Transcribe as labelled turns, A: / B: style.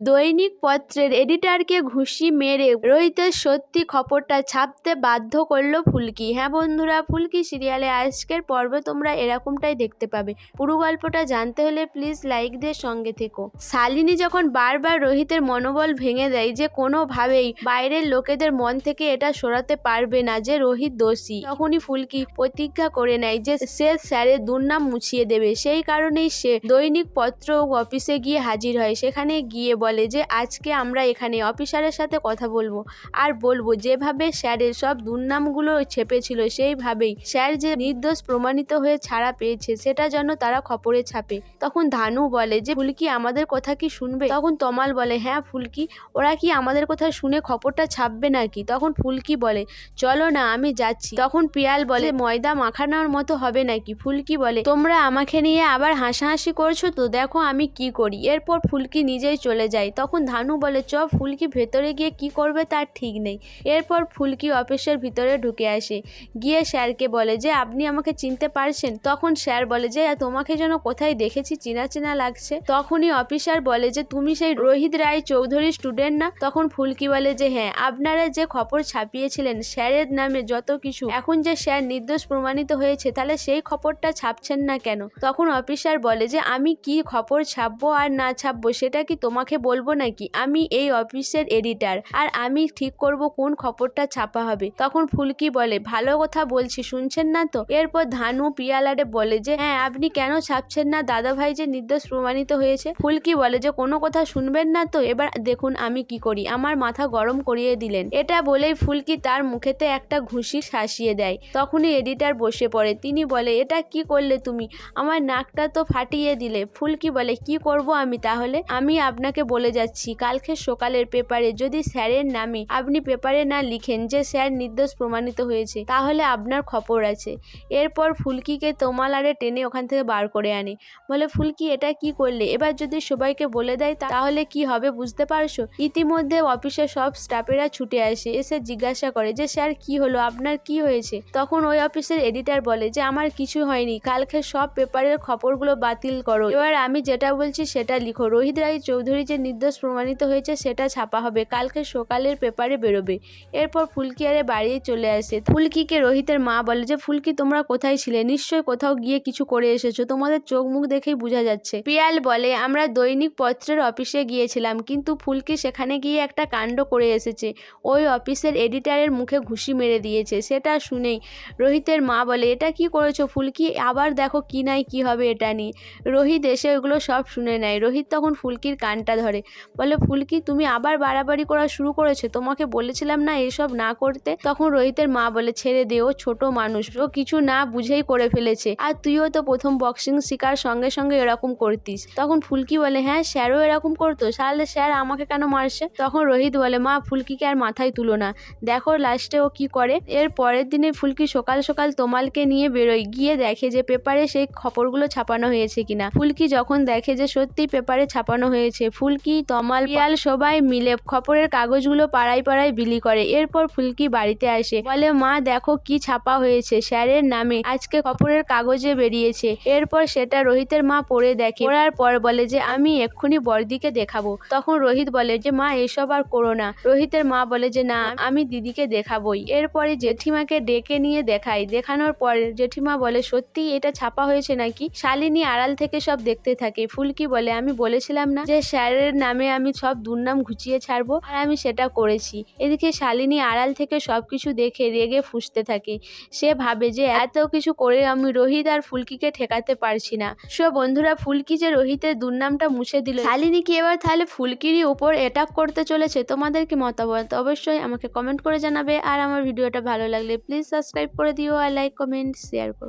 A: দৈনিক পত্রের এডিটারকে ঘুষি মেরে রোহিতের সত্যি খবরটা ছাপতে বাধ্য করল ফুলকি। হ্যাঁ বন্ধুরা, ফুলকি সিরিয়ালে আজকের পর্বে তোমরা এরকমটাই দেখতে পাবে। পুরো গল্পটা জানতে হলে প্লিজ লাইক দিয়ে সঙ্গে থেকো। শালিনী যখন বারবার রোহিতের মনোবল ভেঙে দেয় যে কোনোভাবেই বাইরের লোকেদের মন থেকে এটা সরাতে পারবে না যে রোহিত দোষী, তখনই ফুলকি প্রতিজ্ঞা করে নেয় যে সে স্যারের দুর্নাম মুছিয়ে দেবে। সেই কারণেই সে দৈনিক পত্র অফিসে গিয়ে হাজির হয়। সেখানে গিয়ে বলে যে, আজকে আমরা এখানে অফিসারের সাথে কথা বলব। আর বলব যেভাবে স্যারের সব দুর্নামগুলো ছেপেছিল, সেইভাবেই স্যার যে নির্দোষ প্রমাণিত হয়ে ছাড়া পেয়েছে, সেটা যেন তারা খবরে ছাপে। তখন ধানু বলে যে, ফুলকি, আমাদের কথা কি শুনবে? তখন তমাল বলে হ্যাঁ ফুলকি, ওরা কি আমাদের কথা শুনে খবরটা ছাপবে নাকি? তখন ফুলকি বলে, চলো না, আমি যাচ্ছি। তখন পিয়াল বলে, ময়দা মাখানোর মতো হবে নাকি? ফুলকি বলে, তোমরা আমাকে নিয়ে আবার হাসাহাসি করছ তো, দেখো আমি কি করি। এরপর ফুলকি নিজেই চলে যায়। তখন ধানু বলে, চ, ফুলকি ভেতরে গিয়ে কি করবে তার ঠিক নেই। এরপর ফুলকি অফিসের ভিতরে ঢুকে আসে। গিয়ে স্যারকে বলে, যে, আপনি আমাকে চিনতে পারছেন? তখন স্যার বলে, যে, তোমাকে যেন কোথায় দেখেছি, চেনা চেনা লাগছে। তখনই অফিসার বলে, যে, তুমি সেই রোহিত রায় চৌধুরী স্টুডেন্ট না? তখন ফুলকি বলে, যে হ্যাঁ আপনারা যে খবর ছাপিয়েছিলেন, স্যারের নামে যত কিছু, এখন যে স্যার নির্দোষ প্রমাণিত হয়েছে, তাহলে সেই খবরটা ছাপছেন না কেন? তখন অফিসার বলে, যে, আমি কি খবর ছাপবো আর না ছাপবো, সেটা কি তোমাকে বলব নাকি? আমি এই অফিসের এডিটার আর আমি ঠিক করব কোন খবরটা ছাপা হবে। তখন ফুলকি বলে, ভালো কথা বলছি, শুনছেন না তো? এরপর ধানু পিয়ালারে বলে যে হ্যাঁ আপনি কেন ছাপছেন না? দাদা ভাই যে নির্দোষ প্রমাণিত হয়েছে। ফুলকি বলে যে, কোনো কথা শুনবেন না তো? এবার দেখুন আমি কি করি। আমার মাথা গরম করিয়ে দিলেন। এটা বলেই ফুলকি তার মুখেতে একটা ঘুষি শাসিয়ে দেয়। তখনই এডিটার বসে পড়ে। তিনি বলে, এটা কি করলে তুমি? আমার নাকটা তো ফাটিয়ে দিলে। ফুলকি বলে, কি করব আমি তাহলে? আমি আপনাকে বলে যাচ্ছি, কালকে সকালের পেপারে যদি স্যারের নামে আপনি পেপারে না লিখেন যে স্যার নির্দোষ প্রমাণিত হয়েছে, তাহলে আপনার খবর আছে। এরপর ফুলকিকে তোমালারে টেনে ওখান থেকে বার করে আনে। বলে, ফুলকি, এটা কি করলে? এবার যদি সবাইকে বলে দেয় তাহলে কি হবে বুঝতে পারছ? ইতিমধ্যে অফিসের সব স্টাফেরা ছুটে আসে, এসে জিজ্ঞাসা করে যে, স্যার, কি হলো? আপনার কি হয়েছে? তখন ওই অফিসের এডিটার বলে যে, আমার কিছু হয়নি, কালকে সব পেপারের খবরগুলো বাতিল করো। এবার আমি যেটা বলছি সেটা লিখো। রোহিত রায় চৌধুরী যে নির্দোষ প্রমাণিত হয়েছে, সেটা ছাপা হবে। কালকে সকালের পেপারে বেরোবে। এরপর ফুলকি আরে বাড়ি চলে আসে। ফুলকিকে রোহিতের মা বলে যে, ফুলকি, তোমরা কোথায় ছিলে? নিশ্চয়ই কোথাও গিয়ে কিছু করে এসেছ। তোমাদের চোখ মুখ দেখেই বোঝা যাচ্ছে। পিয়াল বলে, আমরা দৈনিক পত্রের অফিসে গিয়েছিলাম, কিন্তু ফুলকি সেখানে গিয়ে একটা কাণ্ড করে এসেছে। ওই অফিসের এডিটারের মুখে ঘুষি মেরে দিয়েছে। সেটা শুনেই রোহিতের মা বলে, এটা কি করেছ ফুলকি? আবার দেখো কি নাই, কি হবে এটা নিয়ে। রোহিত এসে ওগুলো সব শুনে নেয়। রোহিত তখন ফুলকির কানটা ধরে। বলে, ফুলকি, তুমি আবার বাড়াবাড়ি করা শুরু করেছ। তোমাকে বলেছিলাম না এসব না করতে? তখন রোহিতের মা বলে, ছেড়ে দে, ও ছোট মানুষ। ও কিছু না বুঝেই করে ফেলেছে। আর তুইও তো প্রথম বক্সিং শিকার সঙ্গে সঙ্গে এরকম করতিস। তখন ফুলকি বলে হ্যাঁ স্যারও এরকম করতো। তাহলে স্যার আমাকে কেন মারছে? তখন রোহিত বলে, মা, ফুলকিকে আর মাথায় তুলো না। দেখো লাস্টে ও কি করে? এর পরের দিনে ফুলকি সকাল সকাল তোমালকে নিয়ে বেরোয়। গিয়ে দেখে যে পেপারে সেই খবরগুলো ছাপানো হয়েছে কিনা। ফুলকি যখন দেখে যে সত্যি পেপারে ছাপানো হয়েছে, ফুলকি তমাল পিয়াল সবাই মিলে খবরের কাগজগুলো পাড়ায় পাড়ায় বিলি করে। এরপর ফুলকি বাড়িতে আসে। বলে, মা, দেখো কি ছাপা হয়েছে স্যারের নামে। আজকে খবরের কাগজে বেরিয়েছে। এরপর সেটা রোহিতের মা পড়ে দেখে। পড়ার পর বলে যে, আমি এক্ষুনি বর্দিকে দেখাবো। তখন রোহিত বলে যে, মা, এসব আর করো না। রোহিতের মা বলে যে, না, আমি দিদিকে দেখাবই। এরপরে জেঠিমাকে ডেকে নিয়ে দেখাই দেখানোর পর জেঠিমা বলে, সত্যি এটা ছাপা হয়েছে নাকি? শালিনী আড়াল থেকে সব দেখতে থাকে। ফুলকি বলে, আমি বলেছিলাম না যে, স্যারের নামে আমি সব দুর্নাম ঘুচিয়ে ছাড়বো, আর আমি সেটা করেছি। এদিকে শালিনী আড়াল থেকে সব কিছু দেখে রেগে ফুসতে থাকে। সে ভাবে যে এত কিছু করে আমি রোহিত আর ফুলকিকে ঠেকাতে পারছি না। সো বন্ধুরা, ফুলকি যে রোহিতের দুর্নামটা মুছে দিল, শালিনী কি এবার তাহলে ফুলকিরই উপর অ্যাটাক করতে চলেছে? তোমাদের কি মতামত? অবশ্যই আমাকে কমেন্ট করে জানাবে। আর আমার ভিডিওটা ভালো লাগলে প্লিজ সাবস্ক্রাইব করে দিও আর লাইক কমেন্ট শেয়ার করো।